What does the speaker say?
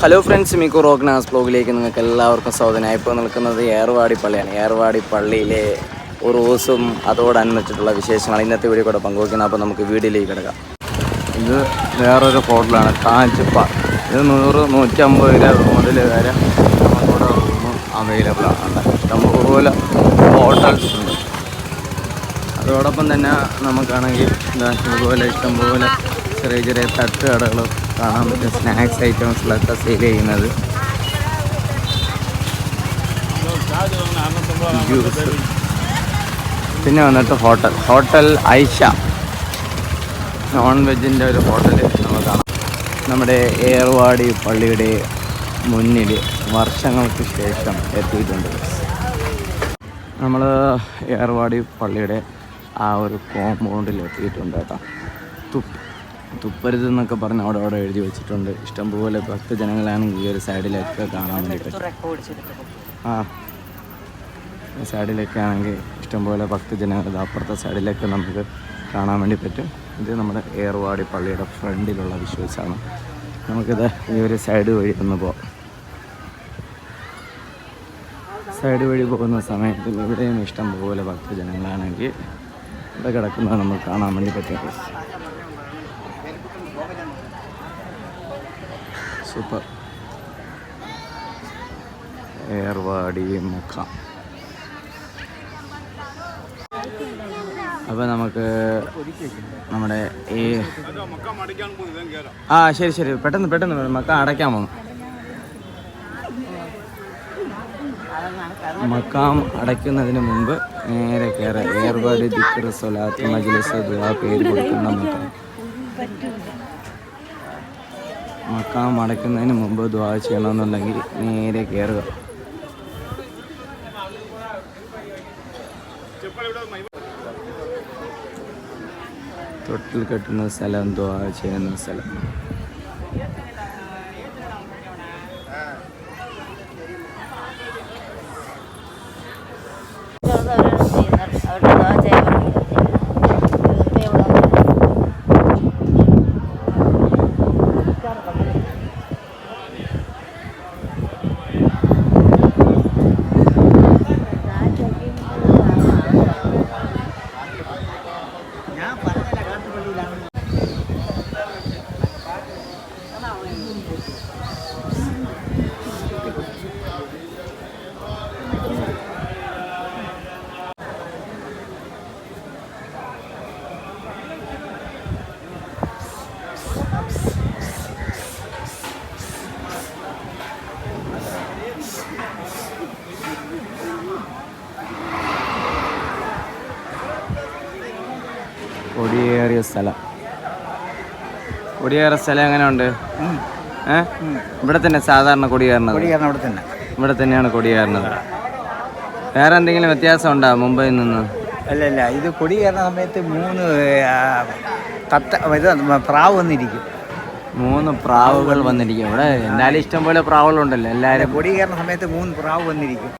Hello friends മിക്കു റോഗ്നാസ് ബ്ലോഗിലേക്ക് നിങ്ങൾക്ക് എല്ലാവർക്കും സ്വാഗതം. ഇപ്പോൾ നിൽക്കുന്നത് ഏർവാടി പള്ളിയാണ് ഏർവാടി പള്ളിയിലെ ഒരു ദിവസം അതോടനുബന്ധിച്ചിട്ടുള്ള വിശേഷങ്ങൾ ഇന്നത്തെ വീഡിയോ കൂടെ പങ്കുവയ്ക്കുന്നത് അപ്പോൾ നമുക്ക് വീഡിയോയിലേക്ക് കിടക്കാം. ഇത് വേറൊരു ഹോട്ടലാണ് കാഞ്ചിപ്പ. ഇത് നൂറ് നൂറ്റമ്പത് രൂപ മുതൽ വരെ നമുക്കിവിടെ അവൈലബിൾ ആണ്. ഇഷ്ടംപോലെ ഹോട്ടൽസ് ഉണ്ട്. അതോടൊപ്പം തന്നെ നമുക്കാണെങ്കിൽ ഇതുപോലെ ഇഷ്ടംപോലെ ചെറിയ ചെറിയ തട്ടുകടകൾ കാണാൻ പറ്റും സ്നാക്സ് ഐറ്റംസിലൊക്കെ സെയിൽ ചെയ്യുന്നത്. ജ്യൂസ് പിന്നെ വന്നിട്ട് ഹോട്ടൽ ഹോട്ടൽ ഐഷ. നോൺ വെജിന്റെ ഒരു ഹോട്ടൽ നമ്മൾ കാണാം. നമ്മുടെ ഏർവാടി പള്ളിയുടെ മുന്നിൽ വർഷങ്ങൾക്ക് ശേഷം എത്തിയിട്ടുണ്ട്. നമ്മൾ ഏർവാടി പള്ളിയുടെ ആ ഒരു കോമ്പൗണ്ടിൽ എത്തിയിട്ടുണ്ട് കേട്ടോ. തുപ്പ്. തുപ്പരുത് എന്നൊക്കെ പറഞ്ഞ് അവിടെ അവിടെ എഴുതി വെച്ചിട്ടുണ്ട്. ഇഷ്ടംപോലെ ഭക്തജനങ്ങളാണെങ്കിൽ ഈ ഒരു സൈഡിലൊക്കെ കാണാൻ വേണ്ടിയിട്ട്. ആ. സൈഡിലൊക്കെ ആണെങ്കിൽ ഇഷ്ടംപോലെ ഭക്തജനങ്ങൾ ജനങ്ങൾ അപ്പുറത്തെ സൈഡിലൊക്കെ നമുക്ക് കാണാൻ വേണ്ടി പറ്റും. ഇത് നമ്മുടെ ഏർവാടി പള്ളിയുടെ ഫ്രണ്ടിലുള്ള വിശ്വാസമാണ് നമുക്കിത് ഈ ഒരു സൈഡ് വഴി ഒന്ന് പോകാം സൈഡ് വഴി പോകുന്ന സമയത്ത് ഇവിടെയും ഇഷ്ടം പോലെ ഭക്തജനങ്ങളാണെങ്കിൽ ഇവിടെ കിടക്കുന്നത് നമുക്ക് കാണാൻ വേണ്ടി പറ്റും. സൂപ്പർ. ഏർവാടി മുഖം. അപ്പോൾ നമുക്ക് നമ്മുടെ ഈ ആ ശരി ശരി. പെട്ടെന്ന് പെട്ടെന്ന്. മക്ക അടയ്ക്കാൻ പോകും മക്കാം അടയ്ക്കുന്നതിന് മുമ്പ് നേരെ കയറി. ഏർവാടി ദിക്കർ സൊലാത്ത് മജ്ലിസ് ദുആ പേര് കൊടുക്കുന്ന മക്കാം. മക്കാം അടയ്ക്കുന്നതിന് മുമ്പ് ദ്വാ ചെയ്യണമെന്നുണ്ടെങ്കിൽ നേരെ കയറുക തൊട്ടിൽ കെട്ടുന്ന സ്ഥലം ദ്വാ ചെയ്യുന്ന സ്ഥലം. കൊടിയേറിയ സ്ഥലം. കൊടിയേറിയ സ്ഥലം എങ്ങനെയുണ്ട്? ഇവിടെ തന്നെ സാധാരണ കൊടിയേറുന്നത്. കൊടിയേറണം അവിടെ തന്നെ. ഇവിടെ തന്നെയാണ് കൊടിയേറുന്നത്. വേറെ എന്തെങ്കിലും വ്യത്യാസം ഉണ്ടോ മുംബൈയിൽ നിന്ന്? അല്ല അല്ല ഇത് കൊടി കയറുന്ന സമയത്ത് മൂന്ന് തത്ത ഇത് പ്രാവ് വന്നിരിക്കും. മൂന്ന് പ്രാവുകൾ വന്നിരിക്കും. ഇവിടെ എന്നാലും ഇഷ്ടം പോലെ പ്രാവുകളുണ്ടല്ലോ എല്ലാവരും. കൊടി കയറുന്ന സമയത്ത് മൂന്ന് പ്രാവ് വന്നിരിക്കും.